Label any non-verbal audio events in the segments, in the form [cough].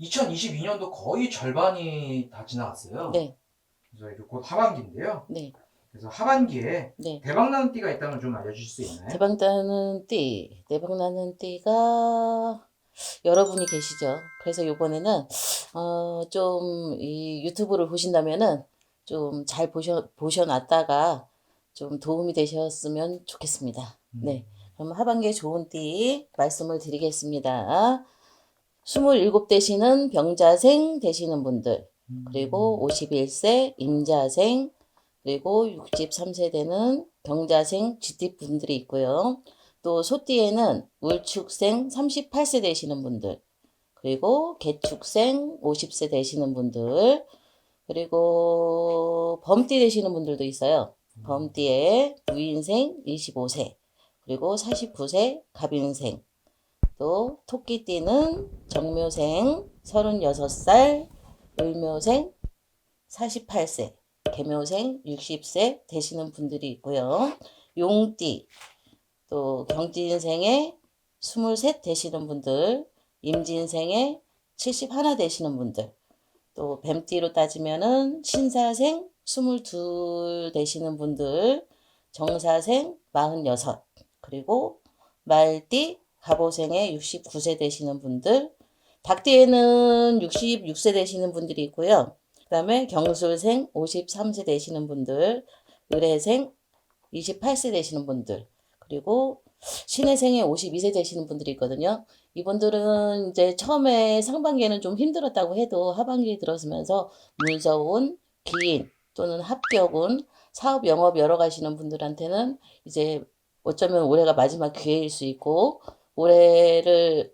2022년도 거의 절반이 다 지나갔어요. 네, 그래서 이제 곧 하반기인데요. 네, 그래서 하반기에 네. 대박나는 띠가 있다면 좀 알려주실 수 있나요? 대박 나는 띠, 대박 나는 띠가 여러분이 계시죠. 그래서 이번에는 어, 좀 이 유튜브를 보신다면은 좀 잘 보셔 보셔놨다가 좀 도움이 되셨으면 좋겠습니다. 음. 네. 그럼 하반기에 좋은 띠 말씀을 드리겠습니다. 27 되시는 병자생 되시는 분들, 음. 그리고 51세 임자생, 그리고 63세대는 병자생 GT 분들이 있고요. 또 소띠에는 울축생 38세 되시는 분들, 그리고 개축생 50세 되시는 분들, 그리고 범띠 되시는 분들도 있어요. 범띠에 무인생 25세, 그리고 49세 갑인생, 또 토끼띠는 정묘생 36살, 을묘생 48세, 개묘생 60세 되시는 분들이 있고요. 용띠, 또 경진생에 23 되시는 분들, 임진생에 71 되시는 분들, 또 뱀띠로 따지면은 신사생 22 되시는 분들, 정사생 46, 그리고 말띠 갑오생에 69세 되시는 분들, 닭띠에는 66세 되시는 분들이 있고요. 그 다음에 경술생 53세 되시는 분들, 을해생 28세 되시는 분들, 그리고 신해생에 52세 되시는 분들이 있거든요. 이분들은 이제 처음에 상반기에는 좀 힘들었다고 해도 하반기에 들어서면서 문서운, 기인 또는 합격운, 사업 영업 열어 가시는 분들한테는 이제 어쩌면 올해가 마지막 기회일 수 있고 올해를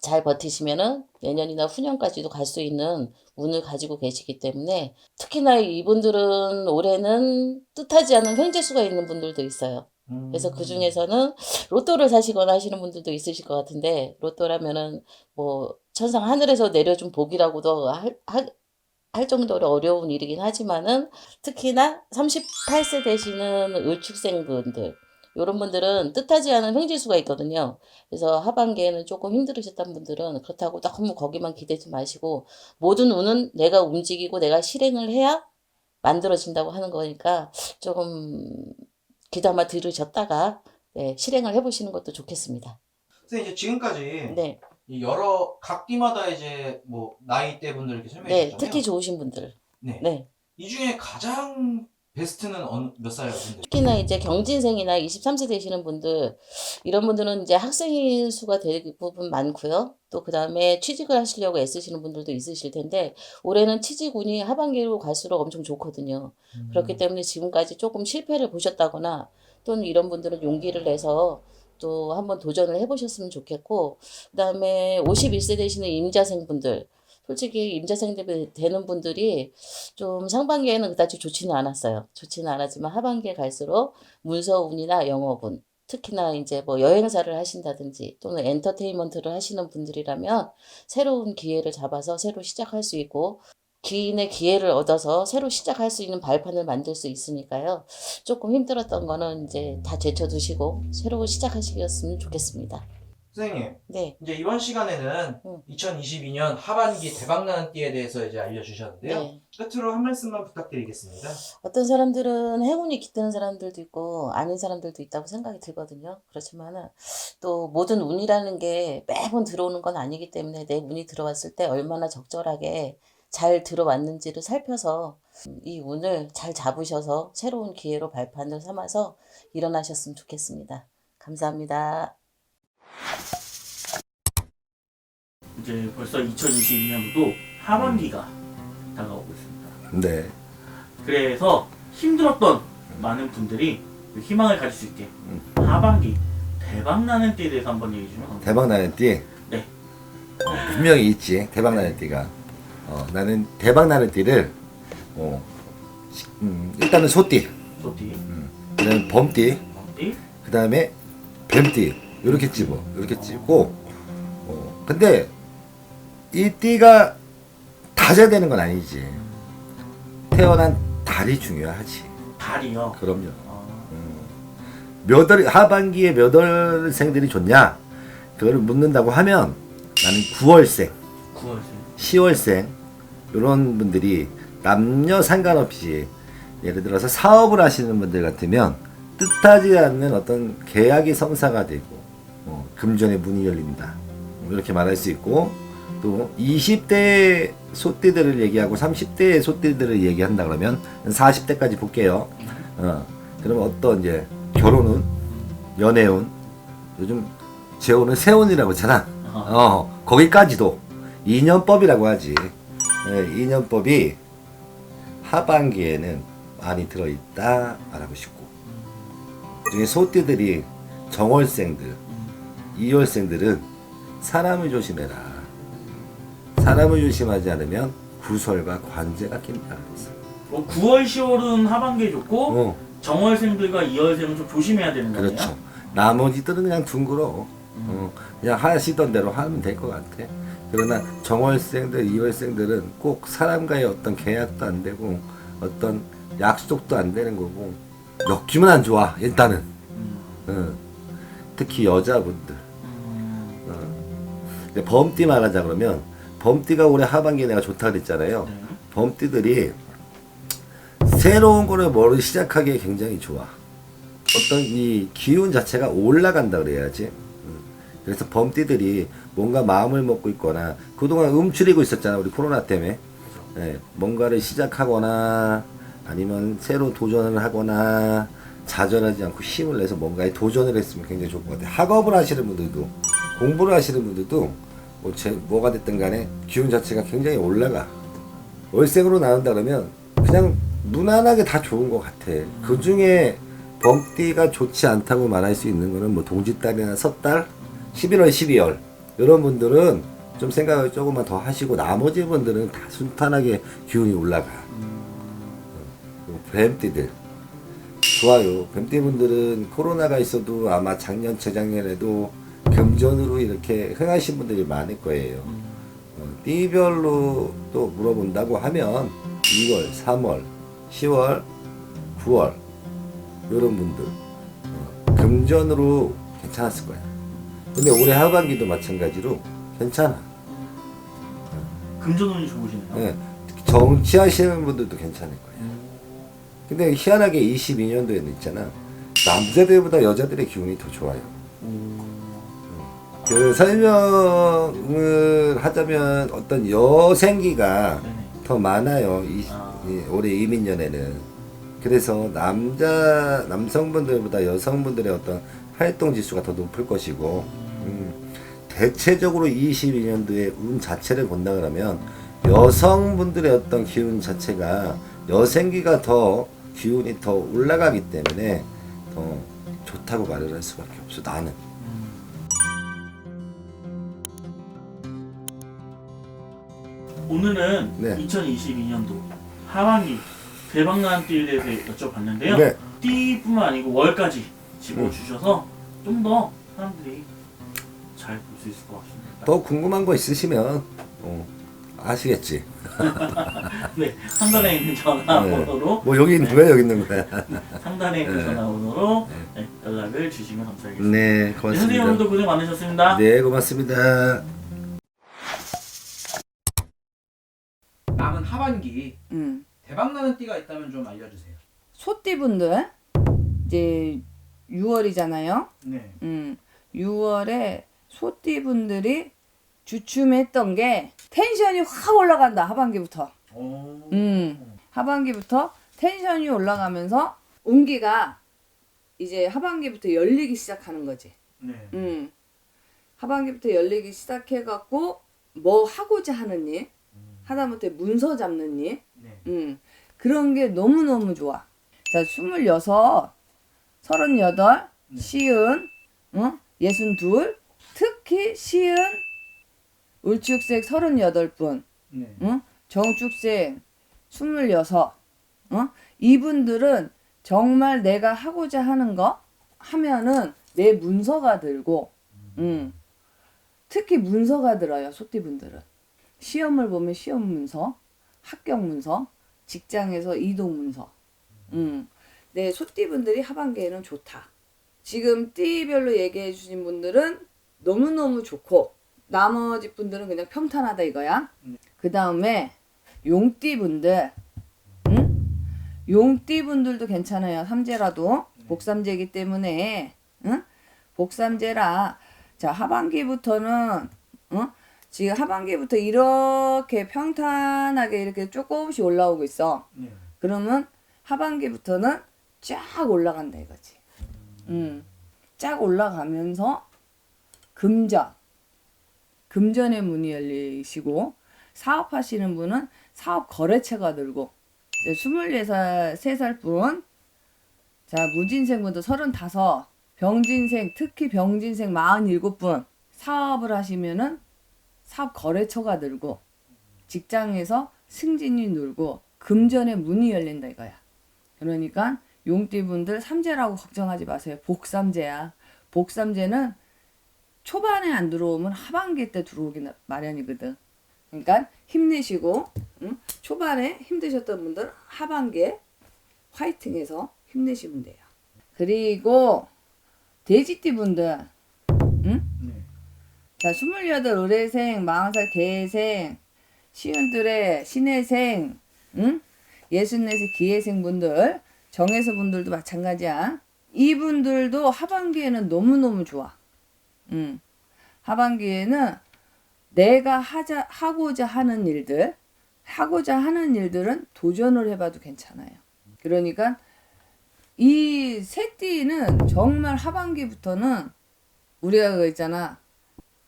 잘 버티시면은 내년이나 후년까지도 갈 수 있는 운을 가지고 계시기 때문에 특히나 이분들은 올해는 뜻하지 않은 횡재수가 있는 분들도 있어요. 음. 그래서 그 중에서는 로또를 사시거나 하시는 분들도 있으실 것 같은데 로또라면은 뭐 천상 하늘에서 내려준 복이라고도 할, 할, 할 정도로 어려운 일이긴 하지만은 특히나 38세 되시는 을축생분들 이런 분들은 뜻하지 않은 횡재수가 있거든요. 그래서 하반기에는 조금 힘들으셨던 분들은 그렇다고 너무 거기만 기대지 마시고 모든 운은 내가 움직이고 내가 실행을 해야 만들어진다고 하는 거니까 조금 귀담아 들으셨다가 네, 실행을 해보시는 것도 좋겠습니다. 선생님 이제 지금까지 네, 이 여러 각 띠마다 이제 뭐 나이대 분들 이렇게 설명해 네, 주셨잖아요. 특히 좋으신 분들, 네. 네, 이 중에 가장 베스트는 어느 몇살 분들? 특히나 이제 경진생이나 23세 되시는 분들 이런 분들은 이제 학생인 수가 대부분 많고요. 또 그 다음에 취직을 하시려고 애쓰시는 분들도 있으실 텐데 올해는 취직운이 하반기로 갈수록 엄청 좋거든요. 음. 그렇기 때문에 지금까지 조금 실패를 보셨다거나 또는 이런 분들은 용기를 내서 또 한번 도전을 해보셨으면 좋겠고 그다음에 51세 되시는 임자생 분들 솔직히 임자생 되- 되는 분들이 좀 상반기에는 그다지 좋지는 않았어요. 좋지는 않았지만 하반기에 갈수록 문서운이나 영업운 특히나 이제 뭐 여행사를 하신다든지 또는 엔터테인먼트를 하시는 분들이라면 새로운 기회를 잡아서 새로 시작할 수 있고 기인의 기회를 얻어서 새로 시작할 수 있는 발판을 만들 수 있으니까요. 조금 힘들었던 거는 이제 다 제쳐두시고 새로 시작하시겠으면 좋겠습니다. 선생님 네, 이제 이번 시간에는 음. 2022년 하반기 대박나는 띠에 대해서 이제 알려주셨는데요. 네. 끝으로 한 말씀만 부탁드리겠습니다. 어떤 사람들은 행운이 깃드는 사람들도 있고 아닌 사람들도 있다고 생각이 들거든요. 그렇지만은 또 모든 운이라는 게 매번 들어오는 건 아니기 때문에 내 운이 들어왔을 때 얼마나 적절하게 잘 들어왔는지를 살펴서 이 운을 잘 잡으셔서 새로운 기회로 발판을 삼아서 일어나셨으면 좋겠습니다. 감사합니다. 이제 벌써 2022년도 하반기가 다가오고 있습니다. 네. 그래서 힘들었던 많은 분들이 희망을 가질 수 있게 하반기 대박 나는 때에 대해서 한번 얘기해 주면 감사합니다. 대박 나는 띠. 네. 어, 분명히 있지. 대박 나는 띠가. 어, 나는 대박 나는 띠를 어, 시- 음, 일단은 소띠, 소띠, 그다음에 범띠, 띠, 그다음에 뱀띠 이렇게 집어. 이렇게 집고. 어, 근데 이 띠가 다잘 되는 건 아니지. 태어난 달이 중요하지. 달이요. 그럼요. 어, 몇 월, 하반기에 몇 월생들이 좋냐? 그거를 묻는다고 하면 나는 9월생, 9월생. 10월생 이런 분들이 남녀 상관없이 예를 들어서 사업을 하시는 분들 같으면 뜻하지 않는 어떤 계약이 성사가 되고 어, 금전의 문이 열린다 뭐 이렇게 말할 수 있고 또 20대 소띠들을 얘기하고 30대 소띠들을 얘기한다 그러면 40대까지 볼게요. 어, 그러면 어떤 이제 결혼운, 연애운, 요즘 재혼은 세혼이라고 하잖아. 어, 거기까지도 인연법이라고 하지. 예, 인연법이 하반기에는 많이 들어있다 말하고 싶고 중에 소띠들이 정월생들, 이월생들은 사람을 조심해라. 사람을 조심하지 않으면 구설과 관제가 그랬어. 뭐 9월, 10월은 하반기에 좋고 어, 정월생들과 이월생은 좀 조심해야 되는 거네요. 그렇죠. 나머지들은 그냥 둥그러. 어, 그냥 하시던 대로 하면 될 것 같아. 그러나 정월생들, 이월생들은 꼭 사람과의 어떤 계약도 안 되고 어떤 약속도 안 되는 거고 느낌은 안 좋아 일단은. 음. 어. 특히 여자분들. 범띠 말하자 그러면 범띠가 올해 하반기에 내가 좋다 그랬잖아요. 네. 범띠들이 새로운 거를 뭐를 시작하기에 굉장히 좋아. 어떤 이 기운 자체가 올라간다 그래야지. 음. 그래서 범띠들이 뭔가 마음을 먹고 있거나 그동안 움츠리고 있었잖아 우리 코로나 때문에. 예, 뭔가를 시작하거나 아니면 새로 도전을 하거나 좌절하지 않고 힘을 내서 뭔가에 도전을 했으면 굉장히 좋을 것 같아요. 학업을 하시는 분들도 공부를 하시는 분들도 뭐 제, 뭐가 됐든 간에 기운 자체가 굉장히 올라가. 월생으로 나온다 그러면 그냥 무난하게 다 좋은 것 같아. 그 중에 범띠가 좋지 않다고 말할 수 있는 거는 뭐 동짓달이나 섣달, 11월, 12월 이런 분들은 좀 생각을 조금만 더 하시고 나머지 분들은 다 순탄하게 기운이 올라가. 어, 뱀띠들 좋아요. 뱀띠 분들은 코로나가 있어도 아마 작년 재작년에도 금전으로 이렇게 흥하신 분들이 많을 거예요. 어, 띠별로 또 물어본다고 하면 2월, 3월, 10월, 9월 이런 분들 어, 금전으로 괜찮았을 거야. 근데 올해 하반기도 마찬가지로 괜찮아. 금전운이 좋으시네요. 예, 특히 정치하시는 분들도 괜찮을 거야. 근데 희한하게 22년도에는 있잖아. 남자들보다 여자들의 기운이 더 좋아요. 그 설명을 하자면 어떤 여생기가 네네. 더 많아요. 이, 아. 이 올해 이민년에는. 그래서 남자 남성분들보다 여성분들의 어떤 활동 지수가 더 높을 것이고 음, 대체적으로 22년도에 운 자체를 본다 그러면 여성분들의 어떤 기운 자체가 여생기가 더 기운이 더 올라가기 때문에 더 좋다고 말을 할 수밖에 없어 나는 오늘은 네. 2022년도 하반기 대박나는 띠에 대해서 여쭤봤는데요. 네. 띠뿐만 아니고 월까지 집어주셔서 좀 더 사람들이 잘 볼 수 있을 것 같습니다. 더 궁금한 거 있으시면 어, 아시겠지 [laughs] 네, 상단에 있는 전화번호로 뭐 여기 있는 왜 여기 있는 거야 [laughs] 상단에 있는 네. 전화번호로 네, 연락을 주시면 감사하겠습니다. 네 네, 선생님 고맙습니다 오늘도 고생 많으셨습니다. 네 고맙습니다 남은 하반기 음. 대박 나는 띠가 있다면 좀 알려주세요. 소띠 분들 이제 6월이잖아요. 네. 음. 6월에 소띠 분들이 주춤했던 게 텐션이 확 올라간다 하반기부터. 오. 음. 하반기부터 텐션이 올라가면서 운기가 이제 하반기부터 열리기 시작하는 거지. 네. 음. 하반기부터 열리기 시작해갖고 뭐 하고자 하는 일, 하다못해 문서 잡는 일, 네. 음, 그런 게 너무너무 좋아. 자, 26, 38, 네. 시은, 어? 62, 특히 시은, 울축색 38분, 네. 응? 정축생 26, 어? 이분들은 정말 내가 하고자 하는 거 하면은 내 문서가 들고, 음. 특히 문서가 들어요, 소띠분들은. 시험을 보면 시험 문서, 합격 문서, 직장에서 이동 문서. 음. 네, 소띠분들이 하반기에는 좋다. 지금 띠별로 얘기해 주신 분들은 너무너무 좋고, 나머지 분들은 그냥 평탄하다 이거야. 음. 그 다음에 용띠 분들, 응? 용띠 분들도 괜찮아요. 삼재라도 복삼재이기 때문에, 응? 복삼재라 자 하반기부터는, 응? 지금 하반기부터 이렇게 평탄하게 이렇게 조금씩 올라오고 있어. 네. 그러면 하반기부터는 쫙 올라간다 이거지. 음. 쫙 올라가면서 금전. 금전의 문이 열리시고 사업하시는 분은 사업 거래처가 늘고 이제 24살 3살 분 자, 무진생분도 35 병진생 특히 병진생 47분 사업을 하시면은 사업 거래처가 늘고 직장에서 승진이 늘고 금전의 문이 열린다 이거야. 그러니까 용띠분들 삼재라고 걱정하지 마세요. 복삼재야. 복삼재는 초반에 안 들어오면 하반기 때 들어오기 나- 마련이거든. 그러니까 힘내시고 응? 초반에 힘드셨던 분들 하반기에 화이팅해서 힘내시면 돼요. 그리고 돼지띠 분들. 자, 28 의뢰생, 40살 개생, 시운들의 신해생, 응? 64세 기회생 분들, 정해서 분들도 마찬가지야. 이분들도 하반기에는 너무너무 좋아. 응. 하반기에는 내가 하자, 하고자 하는 일들, 하고자 하는 일들은 도전을 해봐도 괜찮아요. 그러니까 이 새띠는 정말 하반기부터는 우리가 그 있잖아.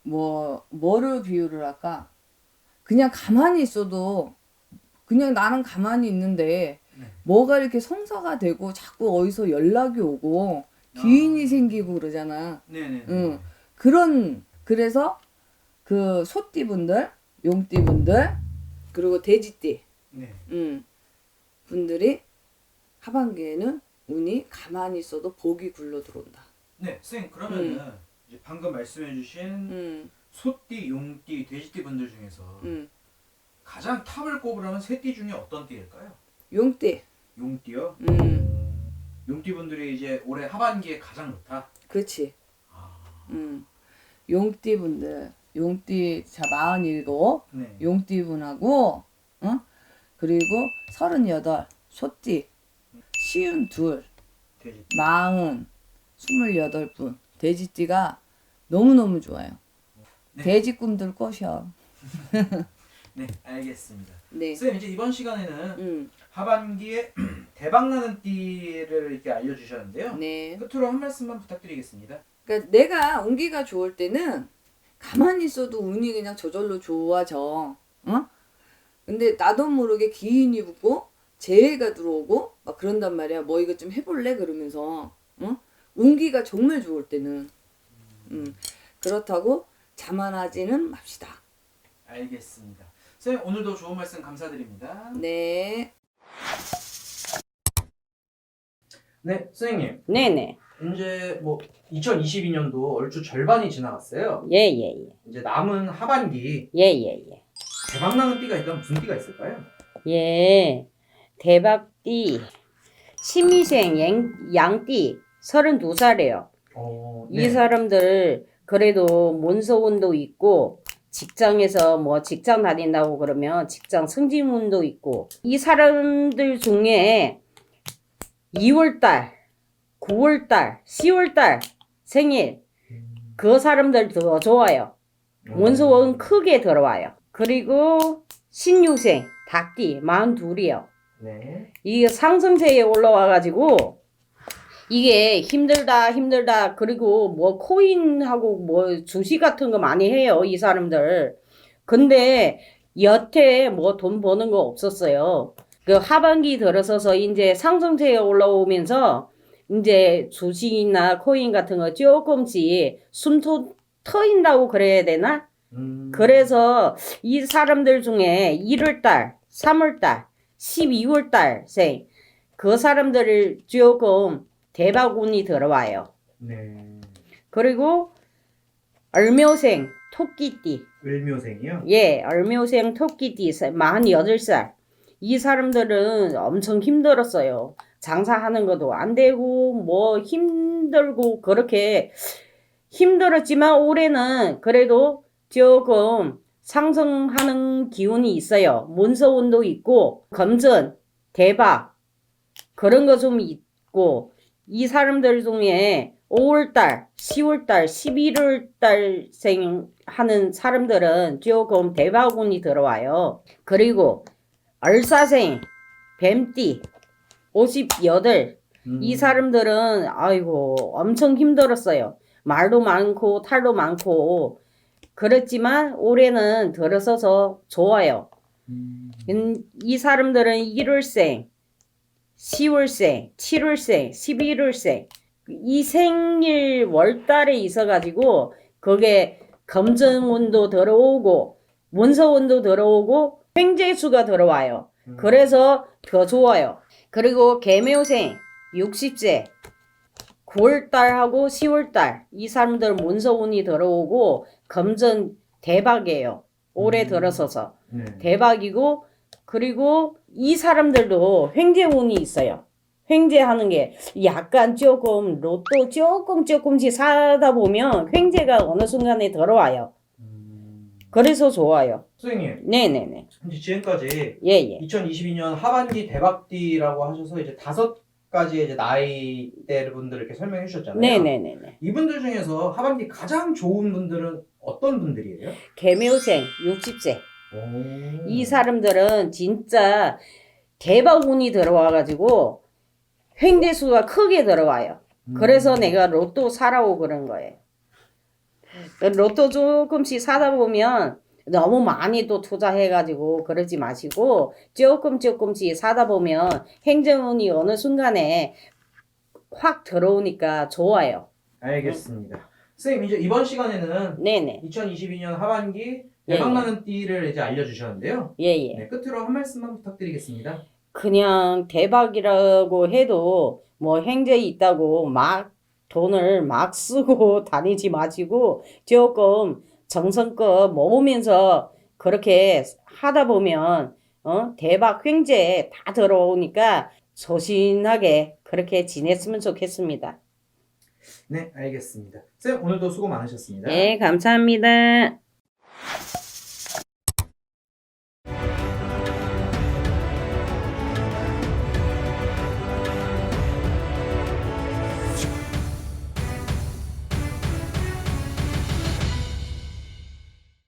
뭐 뭐를 비유를 할까? 그냥 가만히 있어도 그냥 나는 가만히 있는데 네. 뭐가 이렇게 성사가 되고 자꾸 어디서 연락이 오고 기인이 생기고 그러잖아. 네네. 응. 그런 그래서 그 소띠분들, 용띠분들 그리고 돼지띠 네. 음, 분들이 하반기에는 운이 가만히 있어도 복이 굴러 들어온다. 네, 선생님 그러면은 이제 방금 말씀해주신 음, 소띠, 용띠, 돼지띠 분들 중에서 음. 가장 탑을 꼽으라면 세띠 중에 어떤 띠일까요? 용띠. 용띠요. 음, 용띠 분들이 이제 올해 하반기에 가장 좋다. 그렇지. 아, 음. 용띠 분들, 용띠 자 47, 네. 용띠 분하고 어? 그리고 38 소띠 시운 둘 돼지띠. 마흔 스물여덟 분 돼지띠가 너무너무 좋아요. 네. 돼지 꿈들 꿔셔. [laughs] 네, 알겠습니다. 네. 선생님 이제 이번 시간에는 음, 하반기에 [clears throat] 대박나는 띠를 이렇게 알려주셨는데요. 네. 끝으로 한 말씀만 부탁드리겠습니다. 그러니까 내가 운기가 좋을 때는 가만히 있어도 운이 그냥 저절로 좋아져. 어? 근데 나도 모르게 기인이 붙고 재해가 들어오고 막 그런단 말이야. 뭐 이거 좀 해볼래 그러면서. 어? 운기가 정말 좋을 때는. 음. 그렇다고 자만하지는 맙시다. 알겠습니다. 선생님 오늘도 좋은 말씀 감사드립니다. 네. 네, 선생님 네네. 이제 뭐 2022년도 얼추 절반이 지나갔어요. 예예예. 이제 남은 하반기 예예예. 대박 나는 띠가 있다면 무슨 띠가 있을까요? 예. 대박띠. 심희생 양, 양띠 32살이에요. 어, 이 사람들 그래도 문서운도 있고 직장에서 뭐 직장 다닌다고 그러면 직장 승진운도 있고 이 사람들 중에 2월달, 9월달, 10월달 생일 그 사람들 더 좋아요. 원소원 크게 들어와요. 그리고 신유생 닭띠 42이요. 네. 이게 상승세에 올라와가지고 이게 힘들다 힘들다. 그리고 뭐 코인하고 뭐 주식 같은 거 많이 해요 이 사람들. 근데 여태 뭐 돈 버는 거 없었어요. 그 하반기 들어서서 이제 상승세에 올라오면서 이제 주식이나 코인 같은 거 조금씩 숨터 터인다고 그래야 되나? 음, 그래서 이 사람들 중에 1월달, 3월달, 12월달 생, 그 사람들을 조금 대박 운이 들어와요. 네. 그리고 얼묘생, 토끼띠, 을묘생이요. 예, 얼묘생 토끼띠 48살. 이 사람들은 엄청 힘들었어요. 장사하는 것도 안 되고, 뭐 힘들고, 그렇게 힘들었지만 올해는 그래도 조금 상승하는 기운이 있어요. 문서운도 있고 검전, 대박 그런 거 좀 있고 이 사람들 중에 5월달, 10월달, 11월달생 하는 사람들은 조금 대박운이 들어와요. 그리고 얼사생, 뱀띠, 58, 음. 이 사람들은 아이고 엄청 힘들었어요. 말도 많고 탈도 많고 그렇지만 올해는 들어서서 좋아요. 음. 음, 이 사람들은 1월생, 10월생, 7월생, 11월생 이 생일 월달에 있어가지고 그게 검정운도 들어오고 문서운도 들어오고 횡재수가 들어와요. 음. 그래서 더 좋아요. 그리고 개묘생 60세 9월달하고 10월달 이 사람들 문서운이 들어오고 검전 대박이에요. 올해 음. 들어서서 네. 대박이고 그리고 이 사람들도 횡재운이 있어요. 횡재하는 게 약간 조금 로또 조금 조금씩 사다 보면 횡재가 어느 순간에 들어와요. 음. 그래서 좋아요. 선생님 네네네. 현재 지금까지 예 예. 2022년 하반기 대박띠라고 하셔서 이제 다섯 가지의 이제 나이대 분들을 이렇게 설명해 주셨잖아요. 네네네네. 이분들 중에서 하반기 가장 좋은 분들은 어떤 분들이에요? 개묘생 60세. 오. 이 사람들은 진짜 대박 운이 들어와가지고 횡재수가 크게 들어와요. 음. 그래서 내가 로또 사라고 그런 거예요. 로또 조금씩 사다 보면 너무 많이 또 투자해가지고 그러지 마시고 조금 조금씩 사다 보면 행정운이 어느 순간에 확 들어오니까 좋아요. 알겠습니다. 선생님 이제 이번 시간에는 네네. 2022년 하반기 예, 대박나는 띠를 이제 알려주셨는데요. 예 예. 네, 끝으로 한 말씀만 부탁드리겠습니다. 그냥 대박이라고 해도 뭐 행제 있다고 막 돈을 막 쓰고 [laughs] 다니지 마시고 조금 정성껏 모으면서 그렇게 하다 보면 어 대박 횡재 다 들어오니까 소신하게 그렇게 지냈으면 좋겠습니다. 네, 알겠습니다. 쌤 오늘도 수고 많으셨습니다. 네, 감사합니다.